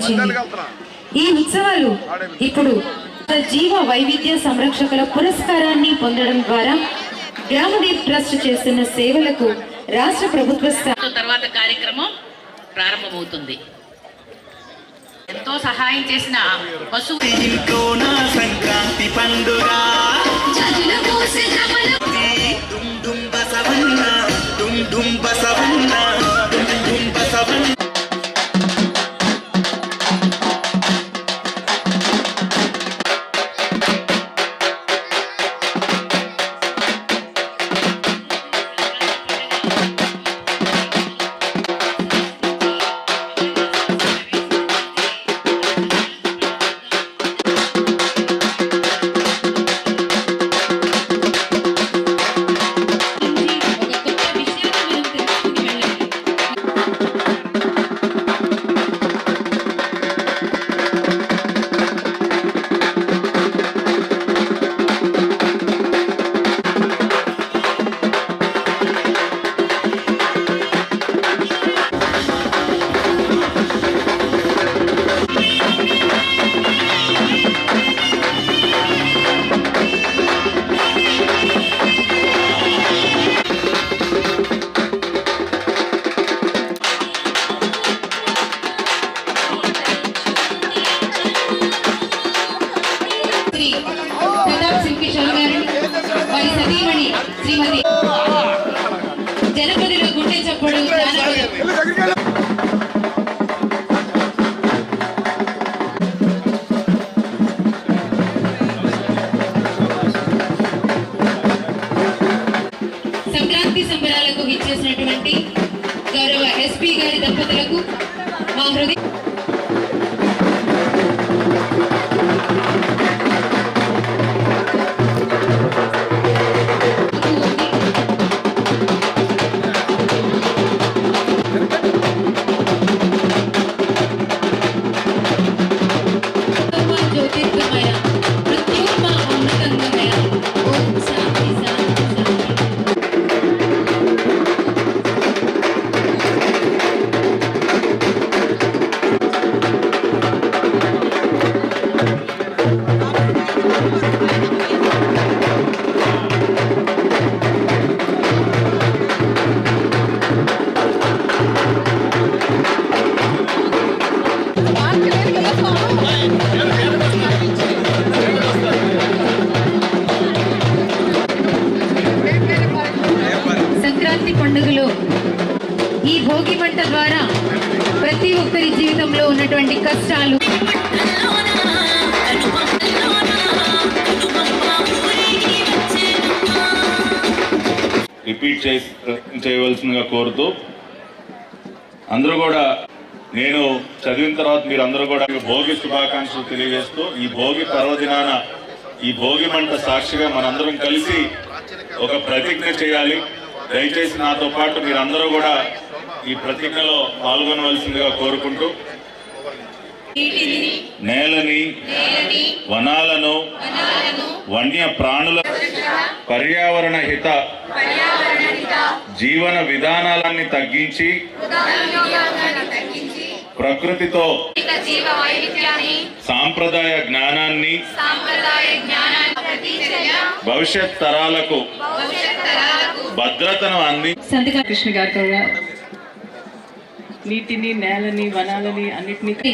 ప్రవేశించింది ఈ ఉత్సవాలు ఇప్పుడు జీవ వైవిధ్య సంరక్షకుల పురస్కారాన్ని పొందడం ద్వారా గ్రామదీప్ ట్రస్ట్ చేస్తున్న సేవలకు రాష్ట్ర ప్రభుత్వ తర్వాత కార్యక్రమం ప్రారంభమవుతుంది. ఎంతో సహాయం చేసిన పశువు సంక్రాంతి పండుగ. డుమ్ డుమ్ బసవన్న డుమ్ డుమ్ బసవన్న డుమ్ డుమ్ బసవన్న శ్రీమతి జనపదిలో గుండె చప్పుడు సంక్రాంతి సంబరాలకు ఇచ్చేసినటువంటి గౌరవ ఎస్పీ గారి దంపతులకు మా హృదయ కష్టాలు రిపీట్ చేసి చేయవలసిందిగా కోరుతూ అందరూ కూడా నేను చదివిన తర్వాత మీరు అందరూ కూడా భోగి శుభాకాంక్షలు తెలియజేస్తూ ఈ భోగి పర్వదినాన ఈ భోగి మంట సాక్షిగా మనందరం కలిసి ఒక ప్రతిజ్ఞ చేయాలి. దయచేసి నాతో పాటు మీరందరూ కూడా ఈ ప్రతిజ్ఞలో పాల్గొనవలసిందిగా కోరుకుంటూ నేలని వనాలను వన్య ప్రాణుల పర్యావరణ హిత జీవన విధానాలన్నీ తగ్గించి ప్రకృతితో సాంప్రదాయ జ్ఞానాన్ని భవిష్యత్ తరాలకు భవిష్యత్ తరాలకు భద్రతను అంది. సంతకం కృష్ణ గారు నీటిని నేలని వనాలని అన్నిటినీ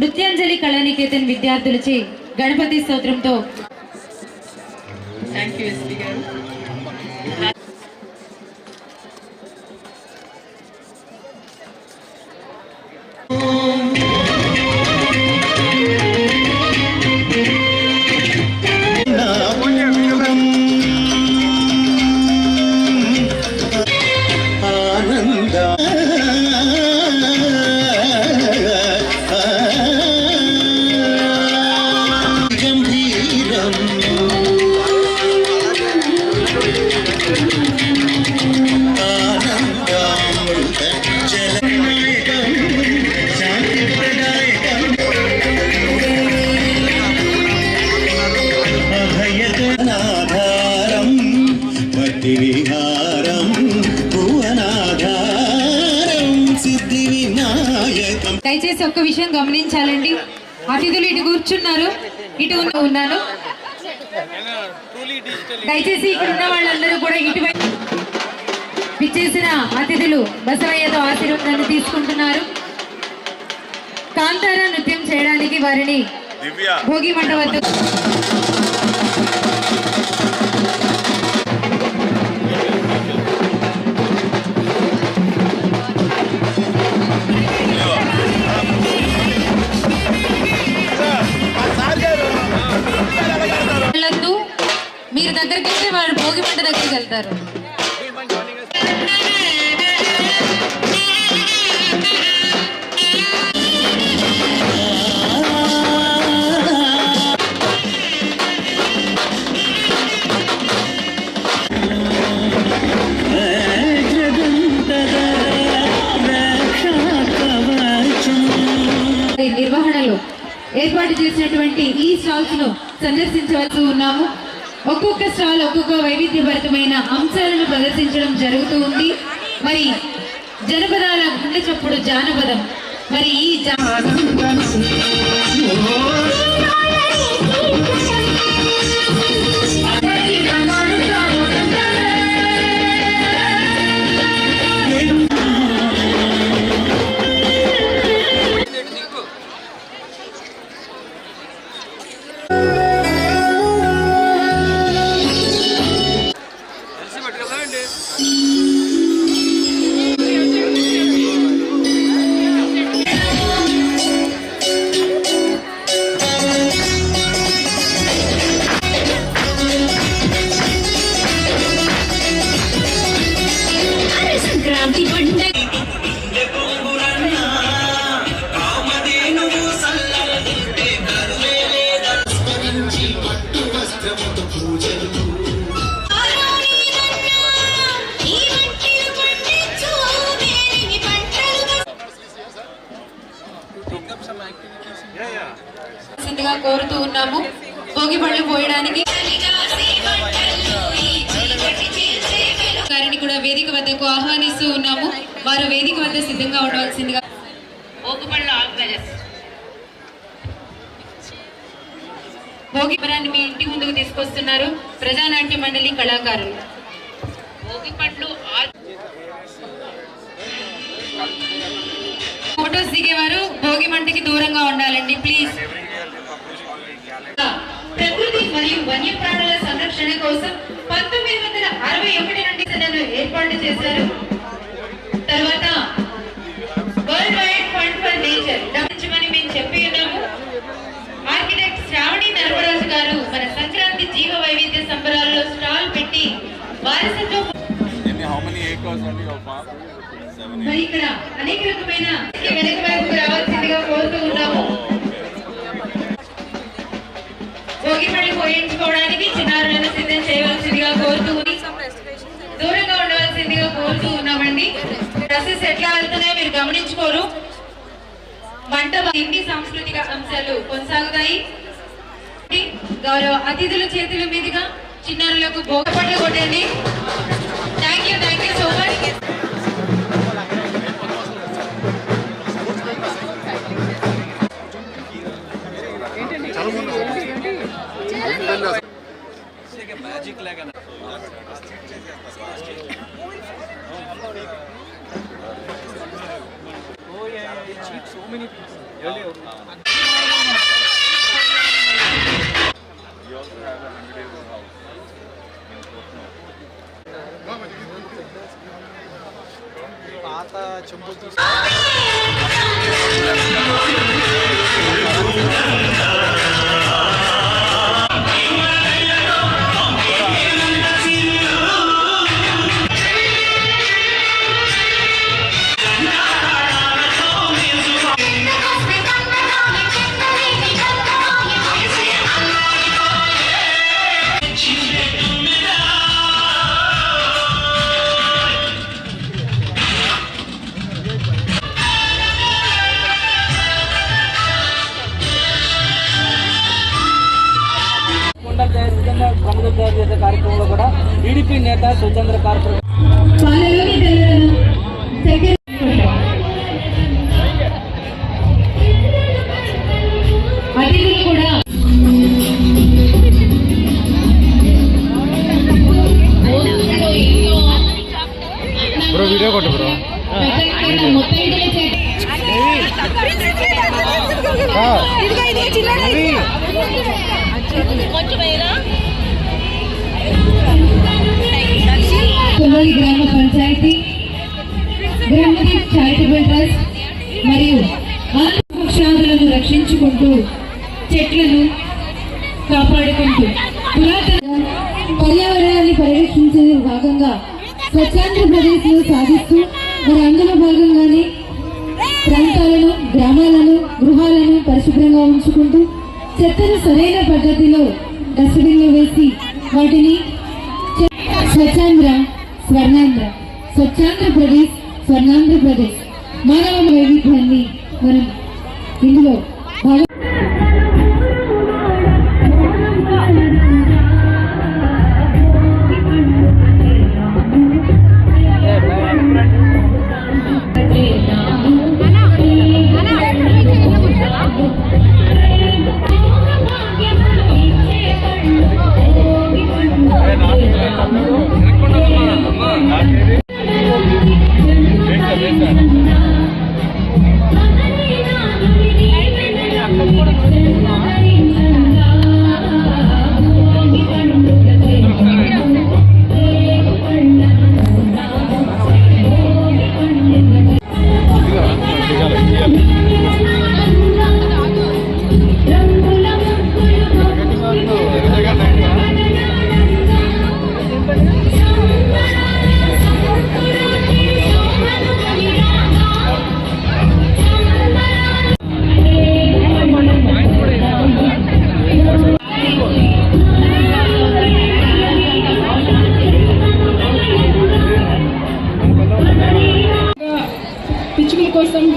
నృత్యాంజలి కళానికేతన్ విద్యార్థులచే గణపతి స్తోత్రంతో థ్యాంక్ యూ ఎస్పీ గారు. విషయం గమనించాలండి. అతిథులు ఇటు కూర్చున్నారు. ఇటు ఉన్న- ఉన్నాను. దయచేసి ఇక్కడ ఉన్న వాళ్ళందరూ కూడా ఇటువైపు విచ్చేసిన అతిథులు బసవయ్యతో ఆశీర్వాదాన్ని తీసుకుంటున్నారు. కాంతార నృత్యం చేయడానికి వారిని భోగి మంట వద్ద దగ్గరికి నిర్వహణలో ఏర్పాటు చేసినటువంటి ఈ స్టాల్స్ను సందర్శించవలసి ఉన్నాము. ఒక్కొక్క స్టాల్ ఒక్కొక్క వైవిధ్యభరితమైన అంశాలను ప్రదర్శించడం జరుగుతూ ఉంది. మరి జనపదాల గుండె చప్పుడు జానపదం. మరి ఈ కోరుతూ ఉన్నాము. భోగి పళ్ళు పోయడానికి గారిని కూడా వేదిక వద్దకు ఆహ్వానిస్తూ ఉన్నాము. వారు వేదిక వద్ద సిద్ధంగా ఉండవలసిందిగా భోగి పరాన్ని మీ ఇంటి ముందుకు తీసుకొస్తున్నారు ప్రజానాట్య మండలి కళాకారులు. భోగిపళ్ళు ఆర్- భోగి దూరంగా ఉండాలండి ప్లీజ్ ప్రకృతి మరియు వన్యప్రాణుల సంరక్షణ కోసం పంతొమ్మిది వందల అరవై ఒకటి నుండి నన్ను ఏర్పాటు చేశారు. తర్వాత world wide fund for nature గమనించమని మేము చెప్పి ఉన్నాము ఆర్కిటెక్ట్ శ్రావణి నర్మరాజు గారు మన సంక్రాంతి జీవ వైవిధ్య సంబరాల్లో స్టాల్ పెట్టి వారసత్వ మరి ఇక్కడ అనేక రకమైన వెనక వైపుకు రావాల్సిందిగా కోరుతూ ఉన్నాము. భోగి పళ్ళు పోయించుకోవడానికి చిన్నారులను సిద్ధం చేయవలసిందిగా కోరుతూ దూరంగా ఉండవలసిందిగా కోరుతూ ఉన్నామండి. డ్రెస్సెస్ ఎట్లా వెళ్తున్నాయో మీరు గమనించుకోరు. వంట ఇంటి సాంస్కృతిక అంశాలు కొనసాగుతాయి. గౌరవ అతిథుల చేతుల మీదుగా చిన్నారులకు భోగపట్లు కొట్టండి. Thank you thank you so much కుండలు టీడీపీ నేత పంచాయతీ బ్రహ్మదీప్ చారిటబుల్ ట్రస్ట్ మరియు వృక్షాదులను రక్షించుకుంటూ చెట్లను కాపాడుకుంటూ పురాతన పర్యావరణాన్ని పరిరక్షించే భాగంగా స్వచ్ఛాంధ్రప్రదేశ్లో సాధిస్తూ మరి అందులో భాగంగానే ప్రాంతాలను గ్రామాలను గృహాలను పరిశుభ్రంగా ఉంచుకుంటూ చెత్తను సరైన పద్ధతిలో డస్ట్బిన్లో వేసి వాటిని స్వచ్ఛాంధ్ర స్వర్ణాంధ్ర స్వచ్ఛాంధ్రప్రదేశ్ స్వర్ణాంధ్రప్రదేశ్ మానవ వైవిధ్యాన్ని మనం ఇందులో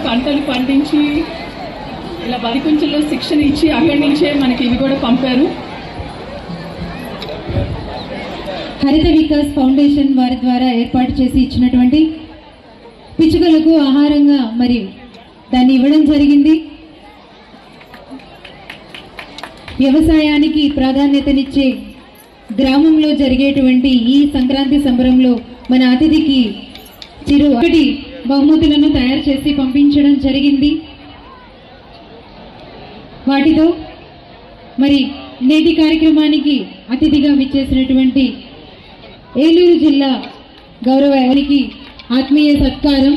పంటలు పండించి ఇలా బరికుంచెల్లో శిక్షణ ఇచ్చి అక్కడి నుంచే మనకి ఇవి కూడా పంపారు. హరిత వికాస్ ఫౌండేషన్ వారి ద్వారా ఏర్పాటు చేసి ఇచ్చినటువంటి పిచ్చుకలకు ఆహారంగా మరి దాన్ని ఇవ్వడం జరిగింది. వ్యవసాయానికి ప్రాధాన్యతనిచ్చే గ్రామంలో జరిగేటువంటి ఈ సంక్రాంతి సంబరంలో మన అతిథికి చిరు ఒకటి బహుమతులను తయారు చేసి పంపించడం జరిగింది. వాటితో మరి నేటి కార్యక్రమానికి అతిథిగా విచ్చేసినటువంటి ఏలూరు జిల్లా గౌరవ ఎవరికి ఆత్మీయ సత్కారం.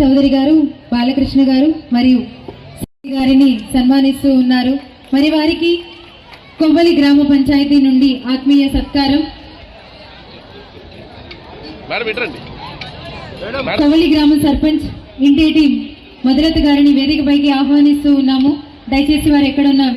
చౌదరి గారు బాలకృష్ణ గారు మరియు గారిని సన్మానిస్తూ ఉన్నారు. మరి వారికి కొవ్వలి గ్రామ పంచాయతీ నుండి ఆత్మీయ సత్కారం. కొవ్వలి గ్రామ సర్పంచ్ ఇంటేటి మధురత గారిని వేదికపైకి ఆహ్వానిస్తూ ఉన్నాము. దయచేసి వారు ఎక్కడున్నా